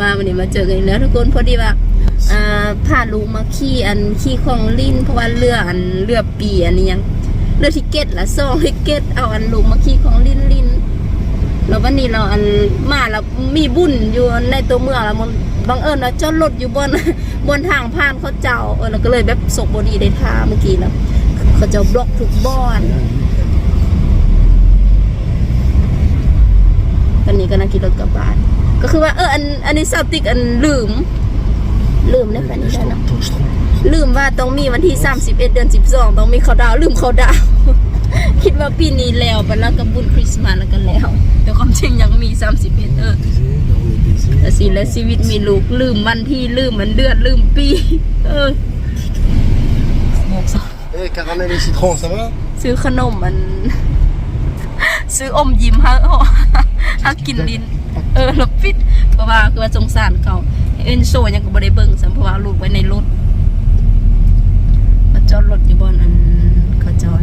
มาวันนี้มาเจอกันอีกแล้วทุกคนพอดีว่าอ่าลุงมาขี่อันขี่ของลิ้นเพราะว่าเรืออันเรือปีอันนี้ยังเรือทิเก็ตละซองทิเก็ตเอาอันลุงมาขี่ของลิ้นลิ้นแล้ววันนี้เราอันมาแล้วมีบุญอยู่ในตัวเมืองแล้วมันบังเอิญว่าจอดรถอยู่บนบนทางผ่านเขาเจ้าเออแล้วก็เลยแบบสกบดีได้ท่าเมื่อกี้แล้วเขาจ้าบล็อกทุกบ้านตอนนี้ก็นั่งขี่รถกลับบ้าน ก็คือว่าเอออันอันนี้สาวติ๊กอันลืม ลืมได้ปะนี่ได้เนาะลืมว่าต้องมีวันที่ 31 เดือน 12 ต้องมีเขาดาวน์ลืมเขาดาวน์คิดว่าปีนี้แล้วไปแล้วก็บุญคริสต์มาสแล้วกันแล้ว แต่ความจริงยังมี 31 เออแต่สิและชีวิตมีลูกลืมวันที่ลืมมันเดือนลืมปี เออ Eh, caramel et citron, ça va ซื้อขนมมัน ซื้ออมยิ้มฮะฮะกินลิ้น เออแล้วปิดเพราะว่าคือว่าสงสารเขาเอ็นโซยังก็บ่ได้เบิ่งสัมเพราะว่าลูกไว้ในรถมาจอดรถอยู่บนอันเขาจอด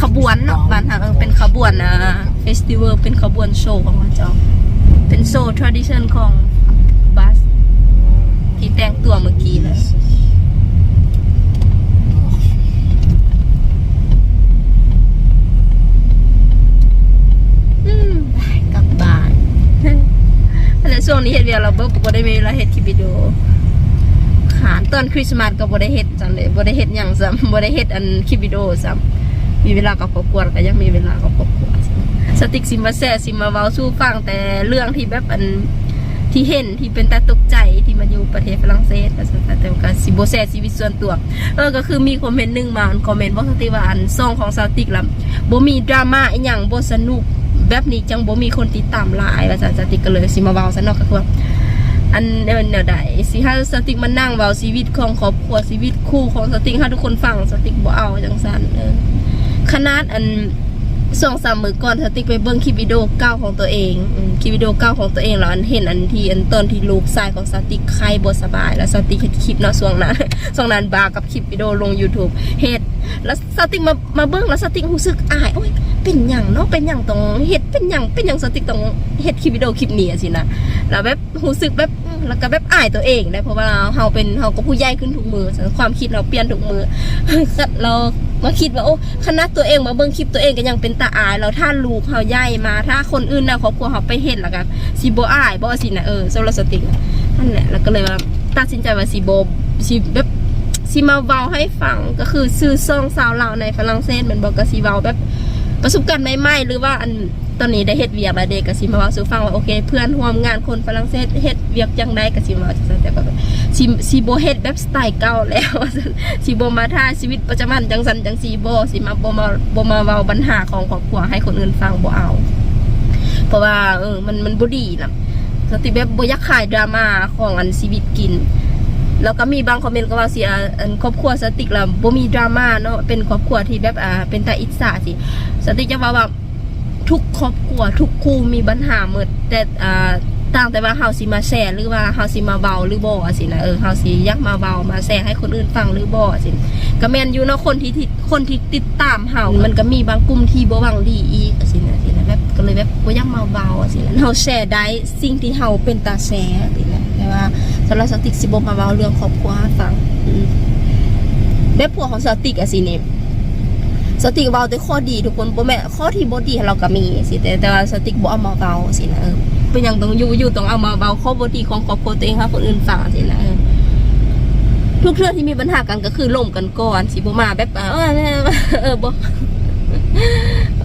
ขบวนเนาะบ้านทางเออเป็นขบวนอะเฟสติวัลเป็นขบวนโชว์ของเขาเจ้าเป็นโชว์ tradition ของบัสที่แต่งตัวเมื่อกี้เลย อืมกลับบ้าน แต่ช่ วงนี้เฮ็ดเวียกเราบ่บ่ได้มีเวลาเฮ็ดคลิปวิดีโอขานตอนคริสต์มาสก็บ่ได้เฮ็ดจังเลยบ่ได้เฮ็ดหยังซ้ำบ่ได้เฮ็ดอันคลิปวิดีโอซ้ำมีเวลากับครอบครัวแล้วก็ยังมีเวลากับครอบครัวสติกสิมาแซ่สิมาเว้าสู่ฟังแต่เรื่องที่แบบอันที่เห็นที่เป็นตาตกใจที่มาอยู่ประเทศฝรั่งเศสก็ซั่แต่ก็สิบ่แซชีวิตส่วนตัวเออก็คือมีคอมเมนต์หนึงมาคอมเมนต์บอกสติว่าอันซองของสติกล่ะบ่มีดราม่าอีหยังบ่สนุก แบบนี้จังบ่มีคนติดตามหลายว่าซั่นสติกก็เลยสิมาเว้าซะเนาะก็คือว่าอันแนวแนวใดสิให้สติกมานั่งเว้าชีวิตของครอบครัวชีวิตคู่ของสติกให้ทุกคนฟังสติกบ่เอาจังซั่นเออขนาดอันสองสามมือก่อนสติกไปเบิ่งคลิปวิดีโอเก่าของตัวเองคลิปวิดีโอเก่าของตัวเองแล้วอันเห็นอันที่อันตอนที่ลูกชายของสติกไข้บ่สบาย แล้วสติกเฮ็ดคลิปเนาะช่วงนั้นช่วงนั้นบากับคลิปวิดีโอลง YouTube เฮ็ดแล้วสติกมามาเบิ่งแล้วสติกรู้สึกอายโอ๊ย เป็นหยังเนาะเป็นหยังต้องเฮ็ดเป็นหยังเป็นหยังสติกต้องเฮ็ดคลิปวิดีโอคลิปนี้อสินะแล้วแบบรู้สึกแบบแล้วก็แบบอายตัวเองได้เพราะว่าเฮาเป็นเฮาก็ผู้ใหญ่ขึ้นทุกมือความคิดเราเปลี่ยนทุกมือเรามาคิดว่าโอ้คณะตัวเองมาเบิ่งคลิปตัวเองก็ยังเป็นตาอายแล้วถ้าลูกเฮาใหญ่มา ถ้าคนอื่นนะครอบครัวเฮาไปเห็นแล้วก็สิบ่อายบ่สินะเออสำหรับสติกนั่นแหละแล้วก็เลยว่าตัดสินใจว่าสิบ่สิแบบสิมาเว้าให้ฟังก็คือซื้อซองสาวลาวในฝรั่งเศสแมันบอกก็สิเว้าแบบ ประสบการณ์ใหม่ๆหรือว่าอันตอนนี้ได้เฮ็ดเวียกแล้วเด็กก็สิมาเว้าสู่ฟังว่าโอเค เพื่อนร่วมงานคนฝรั่งเศสเฮ็ดเวียกจังไดก็สิมาจังซั่นแต่ก็แบบสิสิบ่เฮ็ดแบบสไตล์เก่าแล้วซั่นสิบ่มาท่าชีวิตประจำวันจังซั่นจังซี่บ่สิมาบ่มาบ่มาเว้าปัญหาของครอบครัวให้คนอื่นฟังบ่เอา เพราะว่าเออมันมันบ่ดีล่ะสติแบบบ่อยากขายดราม่าของอันชีวิตกิน แล้วก็มีบางคอมเมนต์ก็ว่าเสียอันครอบครัวสติกแล้วบ่มีดราม่าเนาะเป็นครอบครัวที่แบบอ่าเป็นตาอิจฉาสิสติกจะว่าว่าทุกครอบครัว ทุกคู่มีปัญหาหมดแต่อ่าต่างแต่ว่าเฮาสิมาแชร์หรือว่าเฮาสิมาเบาหรือบ่สินะเออเฮาสิอยากมาเบามาแชร์ให้คนอื่นฟังหรือบ่สิก็แม่นอยู่เนาะคนที่ที่คนที่ติดตามเฮามันก็มีบางกลุ่มที่บ่หวังดีอีกสินะสินะแบบก็เลยแบบบ่อยากมาเบาสินะเฮาแชร์ได้สิ่งที่เฮาเป็นตาแชร์สินะแต่ว่า สำหรับสติกสิบมาเว้าเรื่องครอบครัวให้ฟังอืมแบบผัวของสติกอะสิเนี่ยสติกเว้าแต่ข้อดีทุกคนบ่แม่ข้อที่บ่ดีเราก็มีสิแต่แต่ว่าสติกบ่เอามาเว้าสินะเออเป็นหยังต้องอยู่อยู่ต้องเอามาเว้าข้อบ่ดีของครอบครัวตัวเองให้คนอื่นฟังสินะเออทุกเรื่องที่มีปัญหากันก็คือล่มกันก่อนสิบ่มาแบบเออเออบ่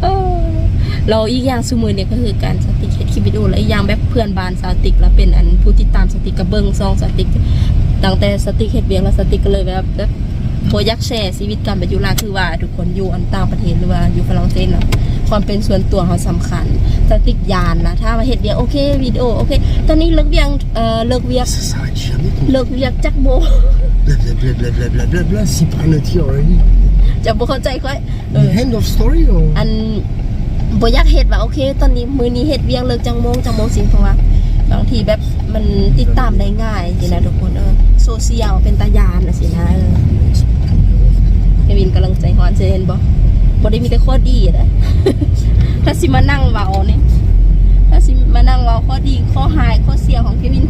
เอเราอีกอย่างสมือเนี่ยก็คือการส เฮ็ดคลิปวิดีโอและอีกอย่างแบบเพื่อนบ้านสติกแล้วเป็นอันผู้ติดตามสติกกระเบิงซองสติกตั้งแต่สติกเฮ็ดเวียงแล้วสติกก็เลยแบบแบบโบยักแชร์ชีวิตการไปอยู่ลาวคือว่าทุกคนอยู่อันต่างประเทศหรือว่าอยู่ฝรั่งเศสเนาะความเป็นส่วนตัวเขาสำคัญสติกยานนะถ้ามาเฮ็ดเวียงโอเควิดีโอโอเค ตอนนี้เลิกเวียงเอ่อเลิกเวียงเลิกเวียงจักโบ จะบ่เข้าใจค่อย end of story or อัน บอยากเห็ดว่าโอเค ตอนนี้มือนี้เห็ดเวียงเลิกจังโมงจังโมงสิเพราะว่าบางทีแบบมันติดตามได้ง่ายสินะทุกคนเออโซเชียลเป็นตายานนะสินะเออเฮวินกำลังใจฮ้อนเห็นบ่บ่ได้มีแต่ข้อดีนะถ้าสิมานั่งเว้านี่ถ้าสิมานั่งเวาข้อดีข้อหายข้อเสียของเควิน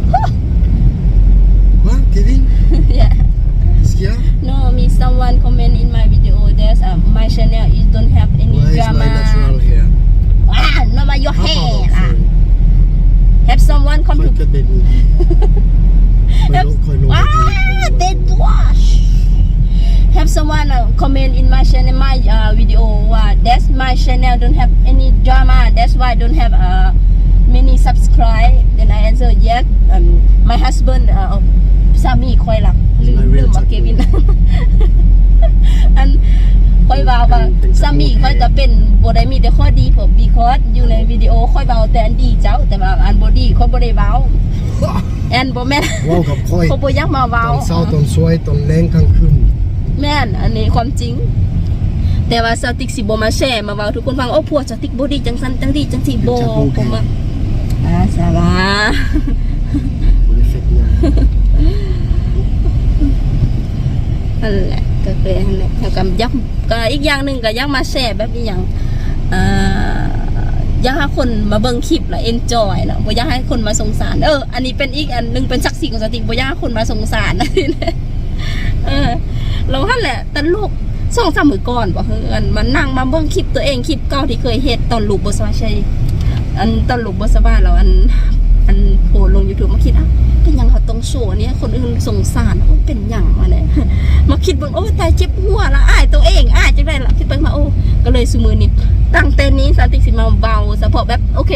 What, Kevin? yeah. Skia? No, me someone comment in my video there's uh, my channel You don't have any Why drama. Why is my natural hair? Ah, no, my your How hair. Ah. Have someone come to. Good, have, ah, they wash. Have someone uh, comment in my channel, my uh, video. Uh, that's my channel don't have any drama. That's why I don't have uh, many subscribe. Then I answer yet. Um, my husband, uh, Sami Koilak. ลืมลืมว่าเกวิน อันค่อยว่าว่าสามีค่อยก็เป็นบ่ได้มีแต่ข้อดีผมบีคอสอยู่ในวิดีโอค่อยเบาแต่อันดีเจ้า แต่ว่าอันบ่ดีคอยบ่ได้เบาแอนบ่แม่น Wow, กับค่อยเขาบ่ยักมาเว้าอนเช้าตอนสวยตอนแรงกลางคืนแม่นอันนี้ความจริง แต่ว่าสติกสิบ่มาแชร์มาเว้าทุกคนฟังโอ้พวกสติกบ่ดีจังซั่นจังดีจังสิบ่ผมว่าอ่าสาระบริเฟกเนี่ย นั่นแหละก็คือนั่นแหละแล้วก็ยักก็อีกอย่างหนึ่งก็ยักมาแชร์แบบนี้อย่างอ่ออยากให้คนมาเบิ่งคลิปแล้วเอนจอยเนาะบ่อยากให้คนมาสงสาร เออ อันนี้เป็นอีกอันหนึงเป็นศักดิ์ศรีของสติบ่อยากให้คนมาสงสารนะเออเราหั่นแหละตลกสองสามมือก่อนบ่เฮือนมันนั่งมาเบิ่งคลิปตัวเองคลิปเก่าที่เคยเฮ็ดตอนลูกบ่สบายใช่อันตอนลูกบ่สบายแล้วอัน อันโพสต์ลง YouTube มาคิดอะเป็นหยังเขาต้องโชว์เนี่ยคนอื่นสงสารโอ้เป็นหยังมาเนี่ยมาคิดเบิ่งโอ้ตายเจ็บหัวละอายตัวเองอายจังได๋ล่ะคิดไปมาโอ้ก็เลยซุมือนี้ตั้งแต่นี้สติกสิมาเบาเฉพาะแบบโอเค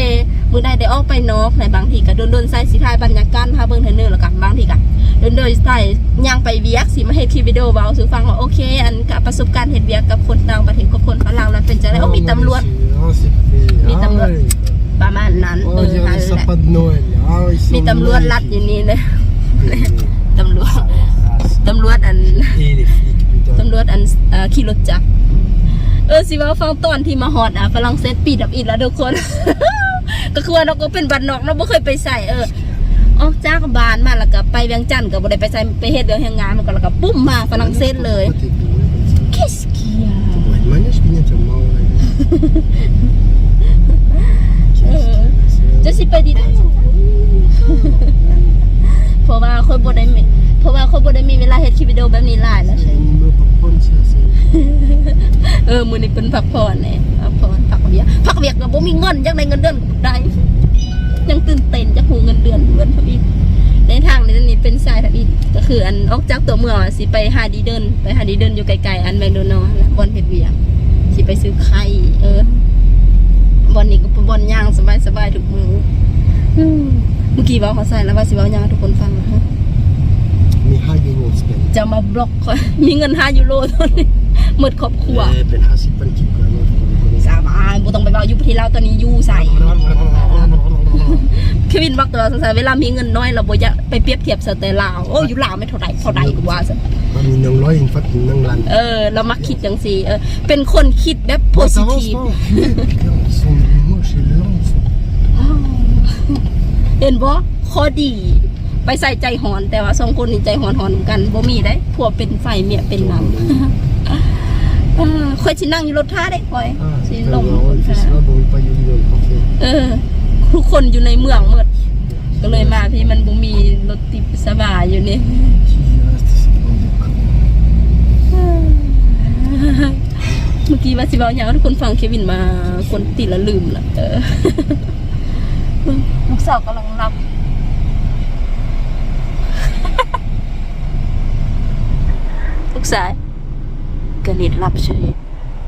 มื้อใดได้ออกไปนอกในบางทีก็โดนๆใส่สิถ่ายบรรยากาศพาเบิ่งเทอนึงแล้วกันบางทีก็โดนๆใส่ย่างไปเวียกสิมาเฮ็ดคลิปวิดีโอเบาสู่ฟังว่าโอเค อันกับประสบการณ์เฮ็ดเวียกกับคนต่างประเทศกับคนฝรั่งแล้วเป็นจังได๋โอ้มีตำรวจมีตำรวจ ประมาณนั้นเอ Oh, อ il y a นั่น les แหละ sapins de Noël. Ah, ils sont มีตำรวจรัดอยู่นี่เลยตำรวจ Ah, ตำรวจอัน Et les flics, putain. ตำรวจอันเอ่อขี่รถจักรเออสิว่าฟังตอนที่มาฮอดอะฝรั่งเศสปีดับอีกแล้วทุกคน ก็คือว่าเราก็เป็นบันนอกเราไม่เคยไปใส่เออออกจากบ้านมาแล้วก็ไปเวียงจันทน์ก็บ่ได้ไปใส่ไปเฮ็ดเรื่องแห่งงานมันก็แล้วก็ปุ้มมาฝรั่งเศสเลย Pourquoi t'es bourré comme ça Qu'est-ce qu'il y a จะสิไปดีได้เพราะว่าคนบ่ได้มีเพราะว่าคนบ่ได้มีเวลาเฮ็ดคลิปวิดีโอแบบนี้หลายแล้วใช่ C'est une meuf à prendre, ça, c'est- เออมื้อนี้เป็นพักผ่อนแหละพักผ่อนพักเวียกพักเวียกก็บ่มีเงินจังได้เงินเดือนก็บ่ได้ยังตื่นเต้นจะหูเงินเดือนเหมือนทวีตในทางนี้นี่เป็นสายทวีตก็คืออันออกจากตัวเมืองอะสิไปหาดีเดินไปหาดีเดินอยู่ไกลๆอันแมคโดนัลด์บอนเฮ็ดเวียกสิไปซื้อไข่เออบอนนี้ก็เป็น บอนย่างสบายๆทุกมื้ออืมเมื่อกี้เว้าเขาใส่แล้วว่าสิเว้าย่างให้ทุกคนฟังนะฮะ Mais how you know, Spain? จะมาบล็อกค่อยมีเงิน5ยูโรตอนนี้หมดครอบครัว Eh, Ben Hassi, pas le type, quand même, hein, faut qu'on le สบายบ่ต้องไปเว้าอยู่ประเทศลาวตอนนี้อยู่ใส่ connaisse. เควินบอกตัวสงสัยเวลามีเงินน้อยเราบ่อยากไปเปรียบเทียบสเตลาวโอ้อยู่ลาวไม่เท่าใดเท่าใดกูว่าซะ Ah, mais non, là, une fois qu'il n'en l'a เออเรามักคิดจังซี่เออเป็นคนคิดแบบโพ Bon, สิ ça avance ทีฟ เห็นบ่ข้อดี ไปใส่ใจหอน แต่ว่าสองคนนี่ใจหอนหอนเหมือนกันบ่มีได้ผัวเป็นไฟเมียเป็นน้ำอ่าค่อยสินั่งอยู่รถท้าได้ค่อย Ah, สิ putain, ลง on fait ça, bon, pas you know, parfait. เออ ทุกคนอยู่ในเมืองหมดก็เลยมาพี่มันบ่มีรถติดสบายอยู่นี่ Qui reste, c'est bon, d'accord. เมื่อกี้ว่าสิเว้าหยังให้ทุกคนฟังเควินมากวนติดแล้วลืมละเออ ลูกสาวกำลังรับ ลูกสายกระนิดรับเฉย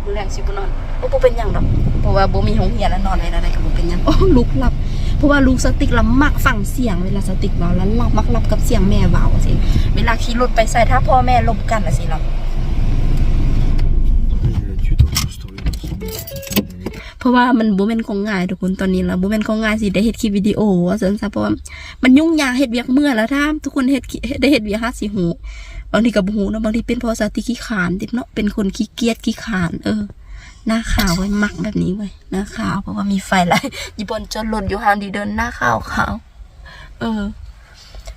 มือแรงสิบ่นอนโอ้บ่เป็นหยังดอกเพราะว่าบ่มีห้องเรียนแล้วนอนไว้ได้ก็บ่เป็นหยังโอ้ลูกหลับ เพราะว่าลูกสติกละมักฟังเสียงเวลาสติกเว้าแล้วหลับมักหลับกับเสียงแม่เว้าสิเวลาขี่รถไปใส่ถ้าพ่อแม่ลบกันน่ะสิหลับ เพราะว่ามันบ่แม่นของง่ายทุกคนตอนนี้แล้วบ่แม่นของง่ายสิได้เฮ็ดคลิปวิดีโอว่าซั่นซะเพราะว่ามันยุ่งยากเฮ็ดเวียกเมื่อแล้วถ้าทุกคนเฮ็ดคลิได้เฮ็ดเวียกหาสิฮู้บางทีก็บ่ฮู้เนาะบางทีเป็นเพราะสติขี้ขานติเนาะเป็นคนขี้เกียจขี้ขานเออหน้าขาวไว้มักแบบนี้ไว้ยหน้าขาวเพราะว่ามีไฟหลายอยู่บนจนหล่นอยู่หางดีเดินหน้าขาวขาวเออ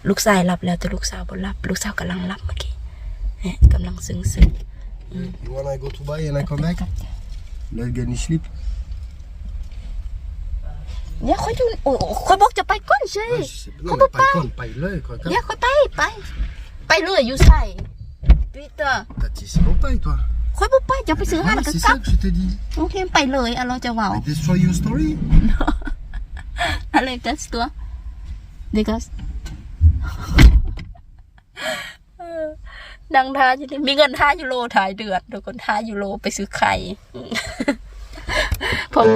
ลูกชายหลับแล้วแต่ลูกสาวบ่หลับ ลูกสาวกำลังหลับเมื่อกี้เนี่ยกำลังซึ้ง You wanna go to buy and I come back? Let's get any sleep. ๆเนี่ยค่อยอยู่โอ้ค่อยบอกจะไปก่อนใช่ Ah, je sais pas. Qu'on Non, mais peut pas con, pas là, quoi. เนี่ยค่อยไปไป ไปเลยอยู่ใส่ปีเตอร์ T'as tissé mon paille, toi. ค่อยบ่ไปจะไปซื้ออาหาร Voilà, แล้วก็ c'est กลั ça บ que je t'ai dit. โอเคไปเลยอะเราจะเว้า I destroy your story. อะไรแต่ตัว because เออดังท้าอยู่นี่มีเงินท้ายูโรถ่ายเดือดทุกคนท้ายูโรไปซื้อไข่ผม